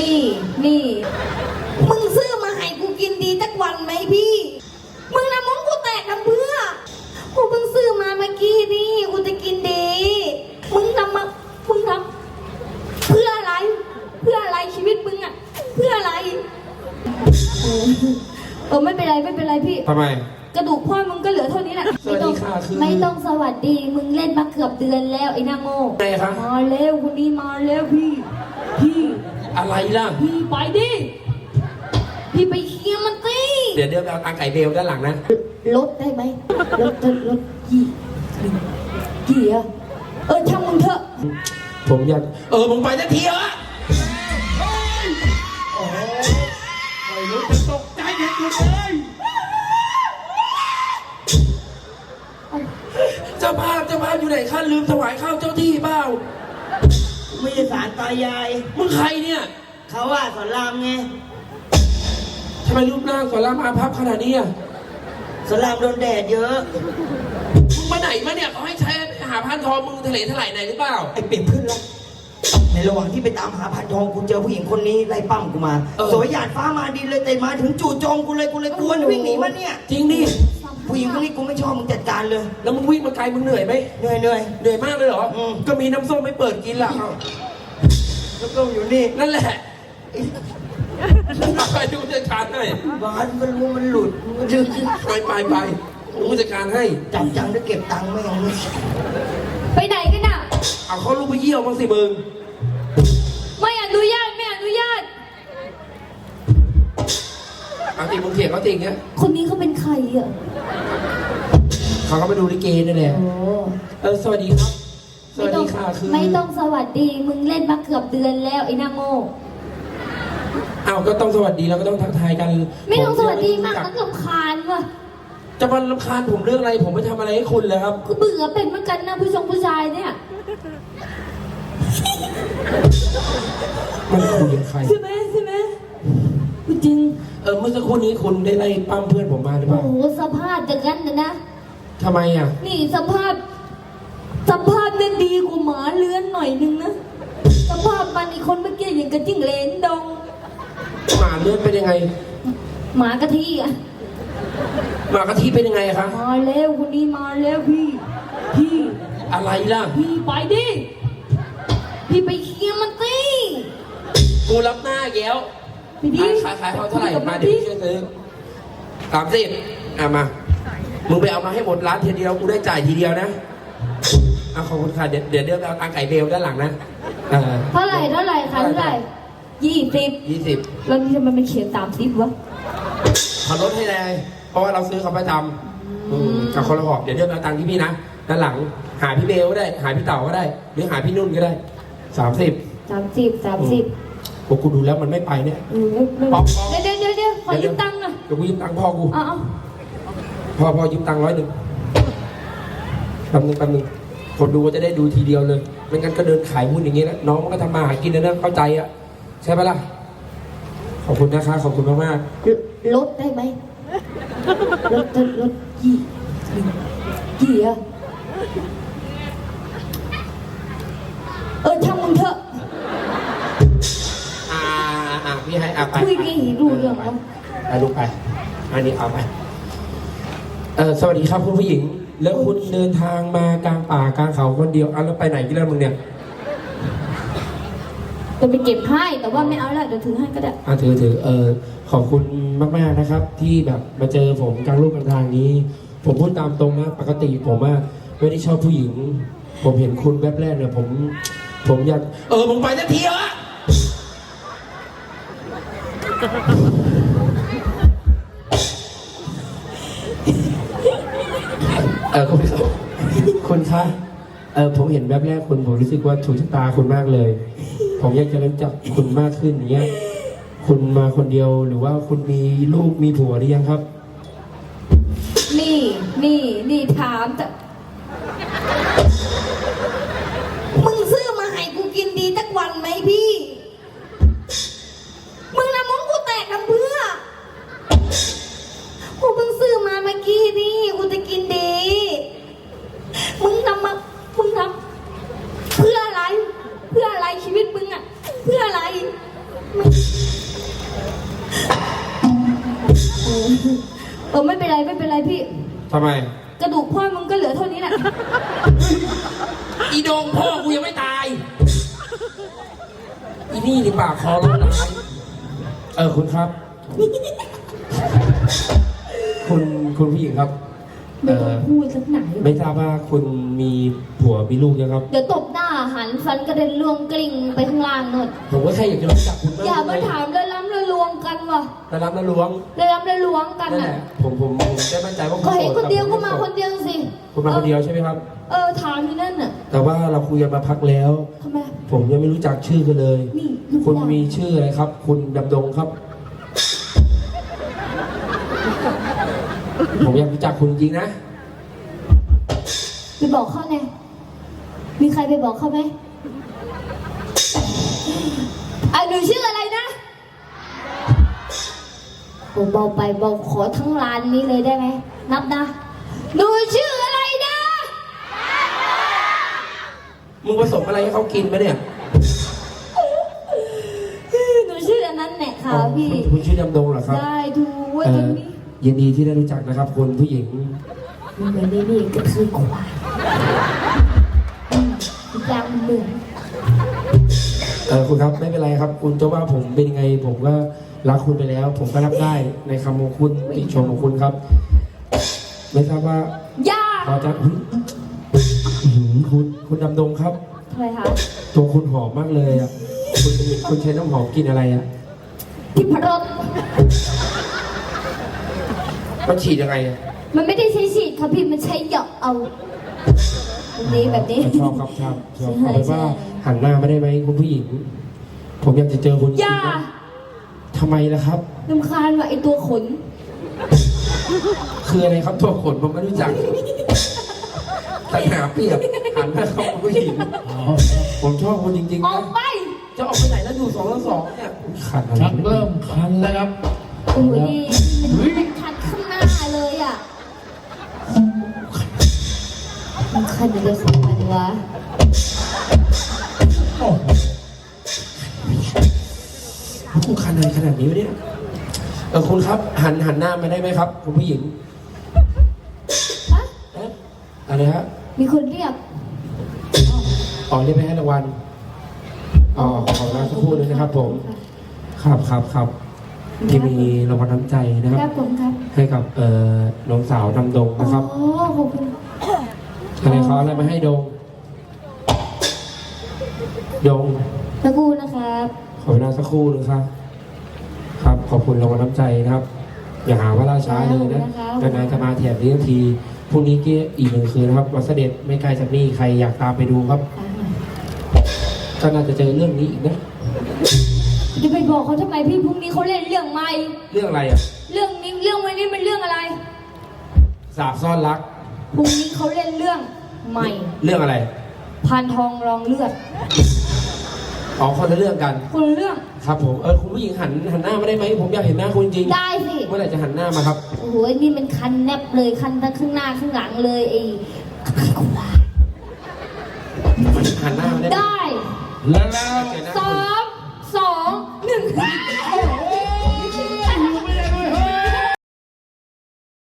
นี่นี่ มึงซื้อมาให้กูกินดีสักวันไหมพี่ มึงนะมึงกูแตกทำเพื่อ กูเพิ่งซื้อมาเมื่อกี้นี่กูจะกินดี มึงทำมา มึงทำเพื่ออะไร เพื่ออะไรชีวิตมึงอะเพื่ออะไร เออเออไม่เป็นไรไม่เป็นไรพี่ ทำไม กระดูกพ่อมึงก็เหลือเท่านี้แหละสวัสดีค่ะคือ ไม่ต้องสวัสดีมึงเล่นมาเกือบเดือนแล้วไอ้นางโง่ ไงคะมาเร็วคนนี้มาเร็วพี่ พี่ อะไรล่ะ พี่ไปดิ พี่ไปเคลียร์มันสิเดี๋ยวเดี๋ยวไปเอาตังไก่เบลด้านหลังนะ ลดได้ไหมลดลดลดกี่กี่อะเออช่างมึงเถอะ ผมอยาก เออมึงไปสักทีเหรอไม่รู้จะตกใจเด็กอยู่เลยเจ้าภาพเจ้าภาพอยู่ไหนข้าลืมถวายข้าวเจ้าที่เปล่า ไม่ใช่สารตายาย มึงใครเนี่ยเขาว่าสอนรามไงทำไมรูปร่างสอนรามอาภัพขนาดนี้อะสอนรามโดนแดดเยอะ มึงมาไหนมาเนี่ยเขาให้ใช้หาพันทองมึงทะเลทลายไหนหรือเปล่า ไอ้ปิ่มขึ้นแล้ว ในระหว่างที่ไปตามหาพันทองกูเจอผู้หญิงคนนี้ไล่ปั้มกูมา เออ สวยหยาดฟ้ามาดินเลยแต่มาถึงจู่โจมกูเลยกูเลยกลัววิ่งหนีมาเนี่ย จริงดิ ผู้หญิงคนนี้กูไม่ชอบมึงจัดการเลย แล้วมึงวิ่งมาไกลมึงเหนื่อยไหมเหนื่อยเหนื่อย เหนื่อยมากเลยเหรออืม ก็มีน้ำส้มไม่เปิดกินล่ะเอ้าแล้วก็อยู่นี่นั่นแหละไปดูจัดการให้บ้านมันรู้มันหลุดมันดึงไปไปไปกูจัดการให้ จับจังได้เก็บตังค์ไม่ยังไม่ไปไหนกันน่ะเอาเขาลูกไปเยี่ยวมั้างสิมึง เอาติมึงเถียงเขาจริงเนี้ยคนนี้เขาเป็นใครอะเขาก็ไปดูลิเกนั่นแหละ โอ้เออสวัสดีครับสวัสไม่ต้อดีงค่ะคือไม่ต้องสวัสดี มึงเล่นมาเกือบเดือนแล้วไอ้นางโง่เอาก็ต้องสวัสดีแล้วก็ต้องทักทายกันไม่ต้องสวัสดีมากผนักลำคาญว่ะจะมาลำคาญผมเรื่องอะไร ผมไม่ทำอะไรให้คุณเลยครับ กูเบื่อเป็นเหมือนกันนะผู้ชมผู้ชายเนี่ย มันคุยกับใคร ใช่ไหมใช่ไหมจริง เออเมื่อสักครู่นี้คุณได้ไล่ปั้มเพื่อนผมมาหรือเปโอ้ล่าโหสภาพอย่างนั้นนะนะ ทำไมอะ นี่สภาพ สภาพเนี่ยดีกว่าหมาเลื้อนหน่อยนึงนะ สภาพมันอีกคนเมื่อกี้อย่างกระจิ้งเหลนดงหมาเลือดเป็นยังไง หมากะทิอะ หมากะทิเป็นยังไงอะคะมาเร็วคนนี้มาเร็วพี่ พี่ อะไรล่ะ พี่ไปดิ พี่ไปเคลียร์มันสิกูรับหน้าแย้ว ไปดิขายขายเขาเท่าไหร่คุยกับมามันเดี๋ยวพี่ช่วยซื้อสามสิบอะมา มึงไปเอามาให้หมดร้านทีเดียว กูได้จ่ายทีเดียวนะเอาขอบคุณค่ะเดี๋ยวเดี๋ยวเดี๋ยวไปเอาตังไก่เบลด้านหลังนะเออเท่าไหร่เท่าไหร่คะเท่าไหร่ยี่สิบยี่สิบแล้วนี่ทำไมมันเขียนตามซิปวะเขาลดให้เลยเพราะว่าเราซื้อเขาประจำอืมเอาคนละหอบเดี๋ยวเดี๋ยวไปเอาตังค์ที่พี่นะด้านหลัง หาพี่เบลก็ได้ หาพี่เต๋าก็ได้ หรือหาพี่นุ่นก็ได้สามสิบ สามสิบสามสิบ โอ้กูดูแล้วมันไม่ไปเนี่ยเออไม่ป๊อปป๊อปเดี๋ยวเดี๋ยวเดี๋ยวขอยืมตังค์หน่อยเดี๋ยวกูยืมตังค์พ่อกูเอาเอาพ่อพ่อยืมตังค์ร้อยหนึ่งแป๊บนึงแป๊บนึงคนดูก็จะได้ดูทีเดียวเลยไม่งั้นก็เดินขายหุ้นอย่างเงี้ยนะน้องมันก็ทำมาหากินนะนะเข้าใจอะใช่ปะล่ะขอบคุณนะคะขอบคุณมากลดได้ไหมลดลดลดกี่กี่อะ พี่ให้เอาไปคุยกันอีกรู้เรื่องไปแล้วไปลูกไปอันนี้เอาไปเออสวัสดีครับคุณผู้หญิง แล้วคุณเดินทางมากลางป่ากลางเขาคนเดียวเอาแล้วไปไหนกันแล้วมึงเนี่ยจะไปเก็บให้แต่ว่าไม่เอาละเดี๋ยวถือให้ก็ได้อ่าถือถือเออขอบคุณมากๆนะครับ ที่แบบมาเจอผมกลางลูกกลางทางนี้ ผมพูดตามตรงนะปกติผมว่าไม่ได้ชอบผู้หญิง ผมเห็นคุณแวบแรกเนี่ยผม ผมอยากเออมึงไปสักทีเหรอเอ เออผมเห็นแวบแรกคุณผมรู้สึกว่าถูกชะตาคุณมากเลย ผมอยากจะรู้จักคุณมากขึ้นอย่างเงี้ย คุณมาคนเดียวหรือว่าคุณมีลูกมีผัวหรือยังครับ นี่นี่นี่ถามจะ เพื่ออะไรเพื่ออะไรชีวิตมึงอะเพื่ออะไรเออไม่เป็นไรไม่เป็นไรพี่ ทำไม กระดูกพ่อมึงก็เหลือเท่านี้แหละ อีโดงพ่อกูยังไม่ตาย อีนี่นี่ปากคอร้อนตายเออคุณครับ คุณคุณผู้หญิงครับ ไม่เอต้องอพูดสักไหนไม่ทราบว่าคุณมีผัวมีลูกยังครับ เดี๋ยวตบหน้าหันฟันกระเด็นล่วงกลิ้งไปข้างล่างโนดผมก็แค่อยากจะรู้จักคุณมากอย่ามาถามเลยล้ำเลยลวงกันว่ะระรับระล้วงเลยล้ำเลยลวงกันนั่นแหอะละผมผมผมได้มั่นใจว่าคุณก็เห็นโสคนเดียวรับก็มาคนเดียวสิคุณมาคนเดียวใช่ไหมครับ เออถามอยู่นั่นน่ะแต่ว่าเราคุยกันมาพักแล้ว ทำไมผมยังไม่รู้จักชื่อกันเลย นี่ลูกคุณดาวมีชื่ออะไรครับ คุณดำดงครับ ผมอยากรู้จักคุณจริงๆนะ ไปบอกเขาไงมีใครไปบอกเขาไหมอะหนูชื่ออะไรนะผมเบาไปเบาขอทั้งร้านนี้เลยได้ไหม นับนะ หนูชื่ออะไรนะ มึงผสมอะไรให้เขากินไหมเนี่ยหนูชื่ออันนั้นแหละค่ะอ๋อพี่ คุณคุณชื่อดำดงเหรอครับ ได้ดูว่าเอ่ตรองนี้ ยินดีที่ได้รู้จักนะครับคุณผู้หญิงมันเหมือนนี่นี่ก็คือควายอืมทุกอย่างมันเหมือนเออคุณครับไม่เป็นไรครับ คุณจะว่าผมเป็นยังไง ผมก็รักคุณไปแล้ว ผมก็รับได้ในคำของคุณติชมของคุณครับ ไม่ทราบว่าย่าพอจะอุ๊ยอื้อหือคุณคุณดำดงครับ ทำไมคะตัวคุณหอมมากเลยอะคุณคุณใช้น้ำหอมกลินอะไรอะ ที่พรส มันฉีดยังไงอะมันไม่ได้ใช้ฉีดค่ะพี่มันใช้หยอกเอาแบบนี้แบบนี้ ชอบครับชอบชอบใช่เอาเป็นว่าใช่หันหน้ามาได้ไหมคุณผู้หญิง ผมอยากจะเจอคุณจริงย่าๆนะทำไมล่ะครับ ลำคาญว่ะไอตัวขน คืออะไรครับตัวขนผมไม่รู้จักแต่หาเปรียบหันหน้าเข้าคุณผู้หญิงผมชอบคุณจริงอๆอนะกไปจะออกไปไหนแล้วอยู่สองต่อสองเนี่ยขัดอะไรชักเริ่มคันแล้วครับโอ้โหนี่ นคันอยู่เลยของมันวะโอ้โหคุณขันอะไรขนาดนี้วะเนี่ยเออคุณครับ หันหันหน้ามาได้ไหมครับ คุณผู้หญิงฮะเอ๊ะอะไรฮะมีคนเรียกอ๋อเรียกไปให้รางวัลอ๋อขอลาสักครู่นึงนะครับ ผม ครับครับครับที่มีรางวัลน้ำใจนะครับ ครับผมครับ ให้กับเอ่อน้องสาวดำดงนะครับขอบคุณ อะไรเขาอะไรมาให้ดง ดงตะกูนะครับ ขอเวลาสักครู่นึงครับ ครับขอบคุณรางวัลน้ำใจนะครับ อย่าหาว่าล่าช้าเลยนะนานๆจะมาแถบนี้ทันทีพรุ่งนี้ก็อีกหนึ่งคืนนะครับวัดเสด็จไม่ไกลจากนี่ใครอยากตามไปดูครับก็น่าจะเจอเรื่องนี้อีกนะ จะไปบอกเขาทำไมพี่พรุ่งนี้เขาเล่นเรื่องใหม่ เรื่องอะไรอะ เรื่องนี้เรื่องวันนี้มันเรื่องอะไร สาบซ่อนรัก พรุ่งนี้เขาเล่นเรื่องใหม่ เรื่องอะไรพานทองรองเลือดอ๋อคนละเรื่องกัน คนละเรื่องครับผมเออคุณผู้หญิงหันหันหน้ามาได้ไหมผมอยากเห็นหน้าคุณจริงได้สิ เมื่อไหร่จะหันหน้ามาครับ โอ้โหนี่มันคันแนบเลยคันทั้งข้างหน้าข้างหลังเลยไอ้หันหน้ามาได้ไหมได้แล้วแล้วเห็นหน้าสคุอณงสองหนึ่ง